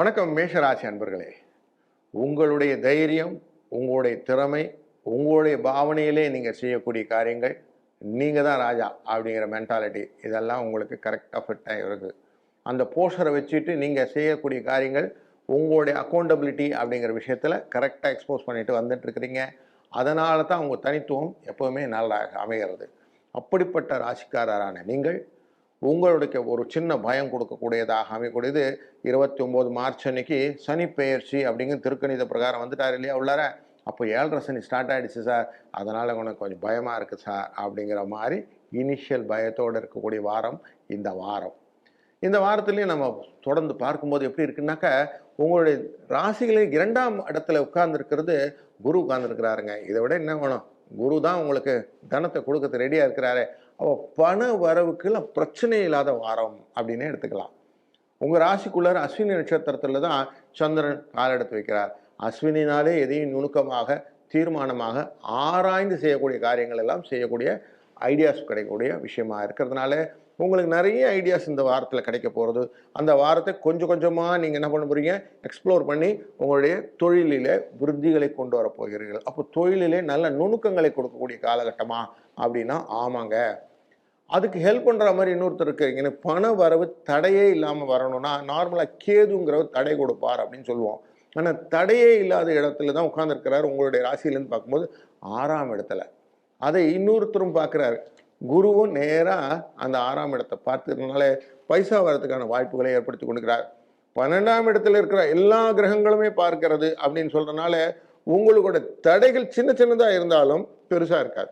வணக்கம் மேஷராசி அன்பர்களே. உங்களுடைய தைரியம் உங்களுடைய திறமை உங்களுடைய பாவனையிலே நீங்கள் செய்யக்கூடிய காரியங்கள் நீங்கள் தான் ராஜா அப்படிங்கிற மென்டாலிட்டி இதெல்லாம் உங்களுக்கு கரெக்டாக ஃபிட் இருக்குது அந்த போஸ்டரை வச்சுட்டு நீங்கள் செய்யக்கூடிய காரியங்கள் உங்களுடைய அக்கௌண்டபிலிட்டி அப்படிங்கிற விஷயத்தில் கரெக்டாக எக்ஸ்போஸ் பண்ணிட்டு வந்துட்டுருக்கிறீங்க அதனால தான் உங்கள் தனித்துவம் எப்போவுமே நல்லா அமைகிறது. அப்படிப்பட்ட ராசிக்காரரான நீங்கள் உங்களுடைய ஒரு சின்ன பயம் கொடுக்கக்கூடியதாக அமையக்கூடியது. இருபத்தி ஒம்பது மார்ச் அன்னைக்கு சனி பெயர்ச்சி அப்படிங்கிற திருக்கணித பிரகாரம் வந்துட்டார் இல்லையா உள்ளார? அப்போ ஏழரை சனி ஸ்டார்ட் ஆகிடுச்சு சார் அதனால் உனக்கு கொஞ்சம் பயமாக இருக்குது சார் அப்படிங்கிற மாதிரி இனிஷியல் பயத்தோடு இருக்கக்கூடிய வாரம் இந்த வாரம். இந்த வாரத்துலேயும் நம்ம தொடர்ந்து பார்க்கும்போது எப்படி இருக்குன்னாக்கா உங்களுடைய ராசிகளே இரண்டாம் இடத்துல உட்கார்ந்துருக்கிறது குரு உட்கார்ந்துருக்கிறாருங்க. இதை விட என்ன வேணும் குரு தான் உங்களுக்கு தனத்தை கொடுக்கறது ரெடியாக இருக்கிறாரு. அப்போ பண வரவுக்குலாம் பிரச்சனை இல்லாத வாரம் அப்படின்னே எடுத்துக்கலாம். உங்கள் ராசிக்குள்ளார அஸ்வினி நட்சத்திரத்தில் தான் சந்திரன் கால் எடுத்து வைக்கிறார். அஸ்வினினாலே எதையும் நுணுக்கமாக தீர்மானமாக ஆராய்ந்து செய்யக்கூடிய காரியங்கள் எல்லாம் செய்யக்கூடிய ஐடியாஸ் கிடைக்கக்கூடிய விஷயமா இருக்கிறதுனால உங்களுக்கு நிறைய ஐடியாஸ் இந்த வாரத்தில் கிடைக்க போகிறது அந்த வாரத்தை கொஞ்சம் கொஞ்சமாக நீங்கள் என்ன பண்ண போகிறீங்க எக்ஸ்ப்ளோர் பண்ணி உங்களுடைய தொழிலில் விருத்திகளை கொண்டு வர போகிறீர்கள். அப்போ தொழிலிலே நல்ல நுணுக்கங்களை கொடுக்கக்கூடிய காலகட்டமா அப்படின்னா ஆமாங்க. அதுக்கு ஹெல்ப் பண்ணுற மாதிரி இன்னொருத்தர் இருக்கு எனக்கு பண வரவு தடையே இல்லாமல் வரணும்னா நார்மலாக கேதுங்கிறவர் தடை கொடுப்பார் அப்படின்னு சொல்லுவோம். ஆனால் தடையே இல்லாத இடத்துல தான் உட்காந்துருக்கிறார் உங்களுடைய ராசியிலேருந்து பார்க்கும்போது ஆறாம் இடத்துல. அதை இன்னொருத்தரும் பார்க்குறாரு. குருவும் நேராக அந்த ஆறாம் இடத்தை பார்த்துக்கிறதுனால பைசா வரதுக்கான வாய்ப்புகளை ஏற்படுத்தி கொடுக்கிறார் பன்னெண்டாம் இடத்துல இருக்கிற எல்லா கிரகங்களுமே பார்க்கிறது அப்படின்னு சொல்கிறனால உங்களோட தடைகள் சின்ன சின்னதாக இருந்தாலும் பெருசாக இருக்காது.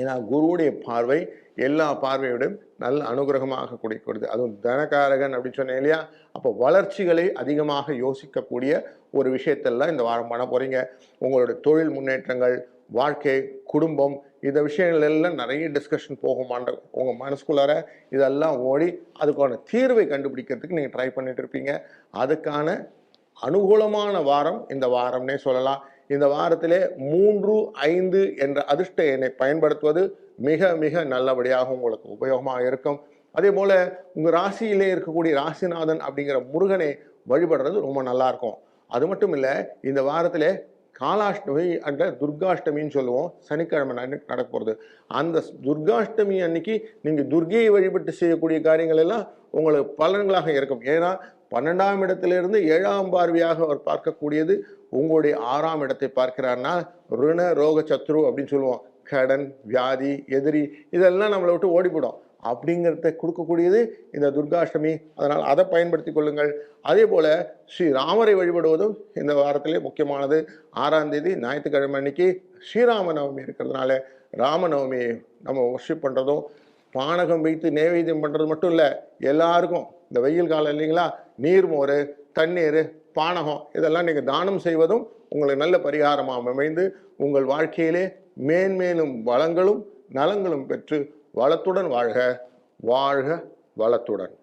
ஏன்னா குருவுடைய பார்வை எல்லா பார்வையோடும் நல்ல அனுகிரகமாக கொடுக்கிறது. அதுவும் தனகாரகன் அப்படின்னு சொன்னேன் இல்லையா? அப்போ வளர்ச்சிகளை அதிகமாக யோசிக்கக்கூடிய ஒரு விஷயத்தெல்லாம் இந்த வாரம் பண்ண போகிறீங்க உங்களோட தொழில் முன்னேற்றங்கள் வாழ்க்கை குடும்பம் இந்த விஷயங்கள் எல்லாம் நிறைய டிஸ்கஷன் போகுமான்ற உங்கள் மனசுக்குள்ளார இதெல்லாம் ஓடி அதுக்கான தீர்வை கண்டுபிடிக்கிறதுக்கு நீங்கள் ட்ரை பண்ணிட்டு இருப்பீங்க. அதுக்கான அனுகூலமான வாரம் இந்த வாரம்னே சொல்லலாம். இந்த வாரத்திலே மூன்று ஐந்து என்ற அதிர்ஷ்ட எண்ணை பயன்படுத்துவது மிக மிக நல்லபடியாக உங்களுக்கு உபயோகமாக இருக்கும். அதே போல உங்க ராசியிலே இருக்கக்கூடிய ராசிநாதன் அப்படிங்கிற முருகனை வழிபடுறது ரொம்ப நல்லா இருக்கும். அது மட்டும் இல்லை இந்த வாரத்தில் காலாஷ்டமி அன்ற துர்காஷ்டமின்னு சொல்லுவோம். சனிக்கிழமை நடக்க போகிறது அந்த துர்காஷ்டமி அன்னைக்கு நீங்கள் துர்கையை வழிபட்டு செய்யக்கூடிய காரியங்கள் எல்லாம் உங்களுக்கு பலன்களாக இருக்கும். ஏன்னா பன்னெண்டாம் இடத்திலிருந்து ஏழாம் பார்வையாக அவர் பார்க்கக்கூடியது உங்களுடைய ஆறாம் இடத்தை பார்க்கிறார்னா ருண ரோக சத்ரு அப்படின்னு சொல்லுவோம். கடன் வியாதி எதிரி இதெல்லாம் நம்மளை விட்டு ஓடிவிடும் அப்படிங்கிறத கொடுக்கக்கூடியது இந்த துர்காஷ்டமி. அதனால் அதை பயன்படுத்தி கொள்ளுங்கள். அதே போல் ஸ்ரீராமரை வழிபடுவதும் இந்த வாரத்திலே முக்கியமானது. ஆறாம் தேதி ஞாயிற்றுக்கிழமை அன்னைக்கு ஸ்ரீராம நவமி இருக்கிறதுனால ராமநவமியை நம்ம ஒர்ஷிப் பண்ணுறதும் பானகம் வைத்து நைவேத்தியம் பண்ணுறது மட்டும் இல்லை எல்லாருக்கும். இந்த வெயில் காலம் இல்லைங்களா? நீர்மோர் தண்ணீர் பானகம் இதெல்லாம் நீங்கள் தானம் செய்வதும் உங்களுக்கு நல்ல பரிகாரமாக அமைந்து உங்கள் வாழ்க்கையிலே மேன்மேலும் வளங்களும் நலங்களும் பெற்று வளத்துடன் வாழ்க. வாழ்க வளத்துடன்.